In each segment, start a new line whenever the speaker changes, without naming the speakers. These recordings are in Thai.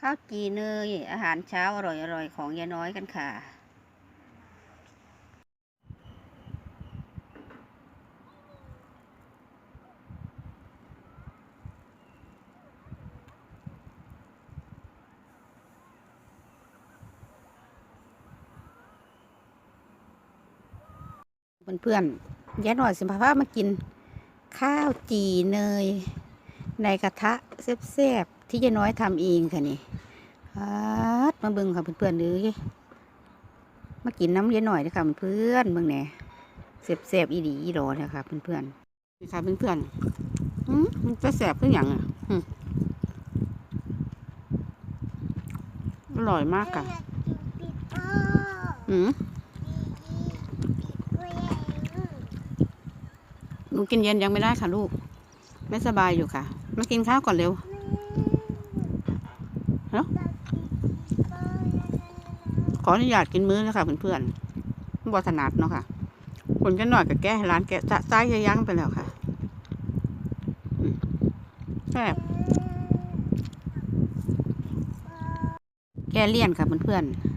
ข้าวจีเนยอาหารเช้าอร่อยๆ ของยายน้อยกันค่ะ เพื่อนๆยายน้อยสิพาพามากิน ข้าวจีเนย ในกระทะแซ่บ ที่ยายน้อยทำเองค่ะนี่ฮัดมาเบิ่งค่ะเพื่อนๆเลยมากินน้ำยายน้อยนะคะเพื่อนเบิ่งแหน่แซ่บๆอีดีอีดอนะคะเพื่อนๆนี่ค่ะเพื่อนๆอืมมันจะแซ่บขึ้นอหย่างอะอืมอร่อยมากค่ะอืมหนูกินเย็นยังไม่ได้ค่ะลูก ไม่สบายอยู่ค่ะ มากินข้าวก่อนเร็ว ขออนุญาตกินมื้อนะคะเพื่อนๆบอถนัดเนาะค่ะคนกันหน่อยกับแก้ให้ร้านแกะจะซ้ายยั้งไปแล้วค่ะแซ่บแกเลี่ยนค่ะเพื่อนๆ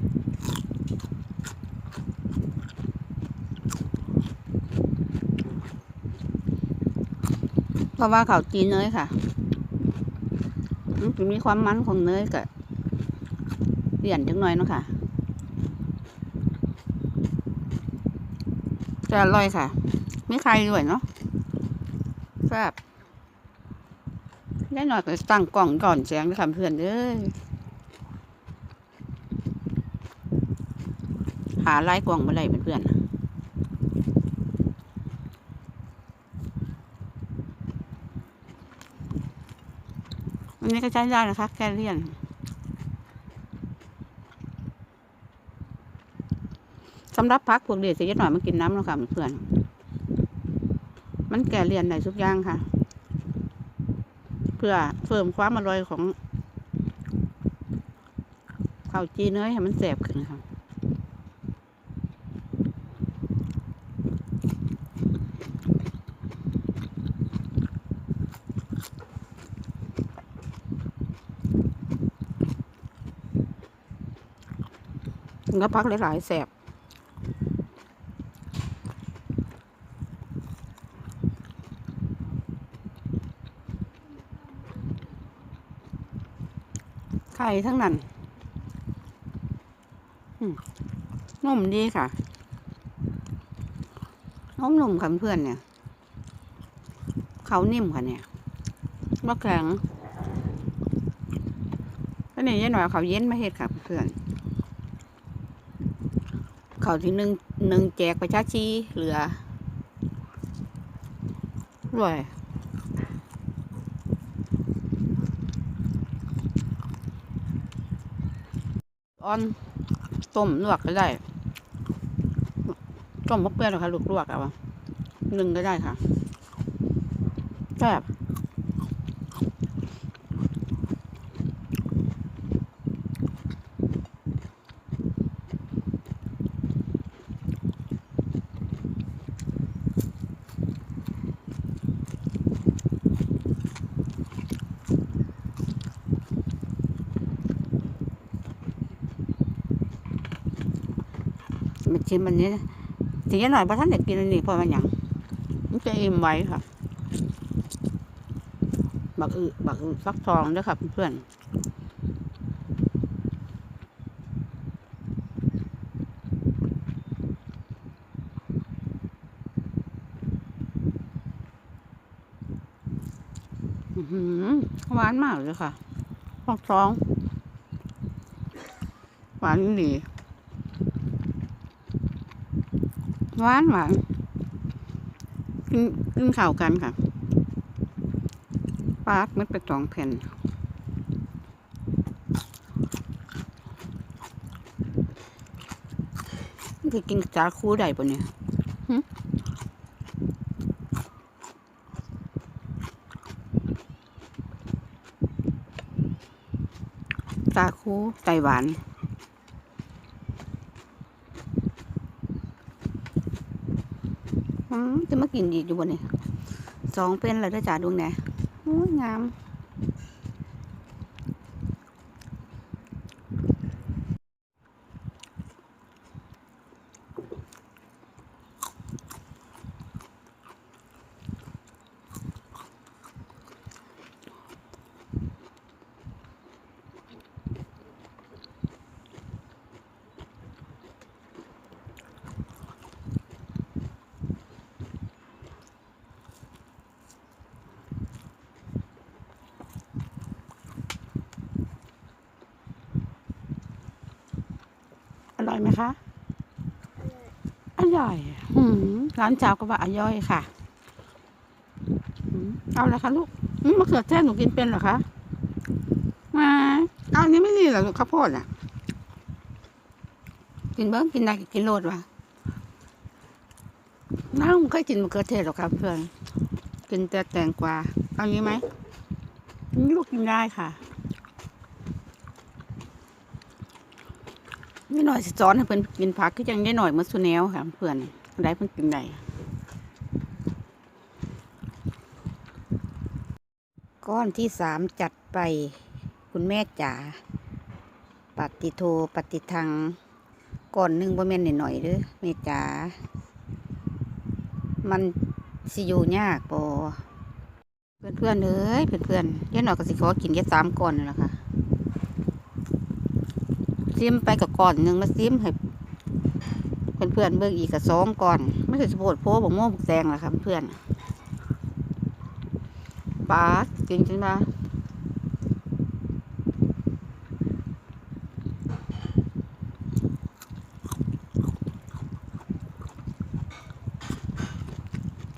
เพราะว่าเขาจีนเนยค่ะมันมีความมันของเนยกับเลี่ยนจังหน่อยเนาะค่ะ จะอร่อยค่ะ ไม่ใครด้วยเนาะแซ่บได้หน่อยก็ตั้งกล่องก่อนแสงนะคะเพื่อนเอ้ยหาไล่กล่องมาไล่เพื่อนอันนี้ก็ใช้ได้นะคะ แกเลี่ยน สำหรับพักพวกเดียดเสียหน่อยมากินน้ำแล้วค่ะเพื่อน มันแก่เรียนได้ทุกอย่างค่ะ เพื่อเพิ่มความอร่อยของข้าวจีเนื้อให้มันแสบขึ้นค่ะก็พักหลายๆแสบ ข่ทั้งนั้นนุ่มดีค่ะนุ่มนุ่มค่ะเพื่อนเนี่ย เขานิ่มค่ะเนี่ยมะแข็งก็เนี่ยยันหน่อยเขาเย็นมาเฮ็ดค่ะเพื่อน เขาที่หนึ่งหนึ่งแจกไปชาชีเหลือรวย อ่อนต้มลวกก็ได้ต้มมะเปื้อนหรอคะลวกลวกเอาหนึ่งก็ได้ค่ะแซ่บ ชิมอันนี้ทีนี้หน่อยเพราะท่านเด็กกินอันนี้เพราะมันหยังมันจะอิ่มไว้ค่ะ บักอึบักอึฟักทองด้วยค่ะเพื่อนอื้อหือหวานมากเลยค่ะฟักทอง หวานดี หวานหวานกินกินข่าวกันค่ะปาดมันไปสองแผ่นมันคือกินจาคูได้ปะเนี่ยหึจาคูไต้หวัน อืม จะมากินอีกอยู่บนนี่สองเป็นแล้วด้อจ้าดวงแหนงาม อยไหมคะ อร่อยหืมร้านเจ้าก็ว่าอร่อยค่ะเอาละคะลูกอืมะเขือเทศหนูกินเป็นเหรอคะมาเอาอันนี้ไม่ดีเหรอลูกข้าวโพดอะ กินเบิ้งกินได้กินโลดวะน้าไม่เคยกินมะเขือเทศหรอกครับเพื่อน กินแต่แตงกวาเอานี้ไหมนี่ลูกกินได้ค่ะ นี่หน่อยสิสอนให้เพิ่อนกินผักคือจังได้หน่อยเมื่อสุแนวค่ะ เพื่อนได้เพิ่อนกินได้ก้อนที่สามจัดไปคุณแม่จ๋าปฏิโทปฏิทังก่อนหนึ่งบ่แม่นหน่อยๆเด้อแม่จ๋ามันสิอยู่ยากบ่อนเพื่อนเอ้ยเพื่อนๆยายหน่อยก็สิขอกินแค่สามก่อนนั่แหละค่ะ ซิมไปกับก่อนหนึ่งแล้วซิมให้เพื่อนๆเบิ่งอีกกับสองก่อนไม่ใช่สปอดโพบอกโม่บอกแดงหรอครับเพื่อนปลากินจริงปะ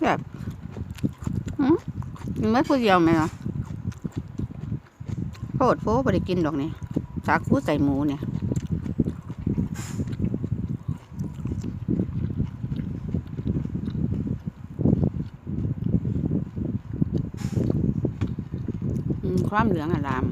แบบหืมมันไม่พูดเดียวไหมเนาะโพดโพไม่ได้กินดอกนี่สาคูใส่หมูเนี่ย ความเหลืองอลาม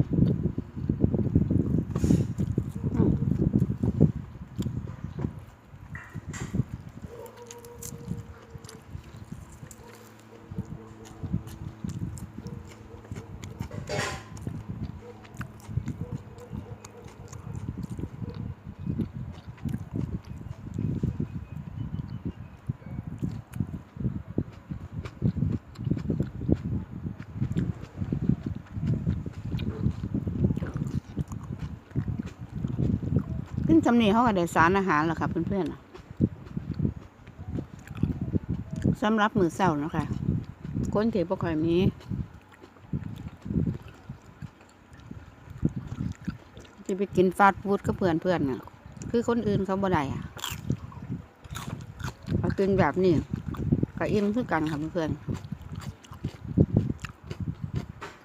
ขึ้นจำเนีเขาก็ได้สารอาหารแล้วค่ะเพื่อนๆสำหรับมือเศร้านะคะคนที่บ่ค่อยมีจะไปกินฟาสต์ฟู้ดก็เพื่อนเพื่อนๆน่ะ คือคนอื่นเขาบ่ได้อะเขากินแบบนี้ก็อิ่มคือกันค่ะเพื่อนๆ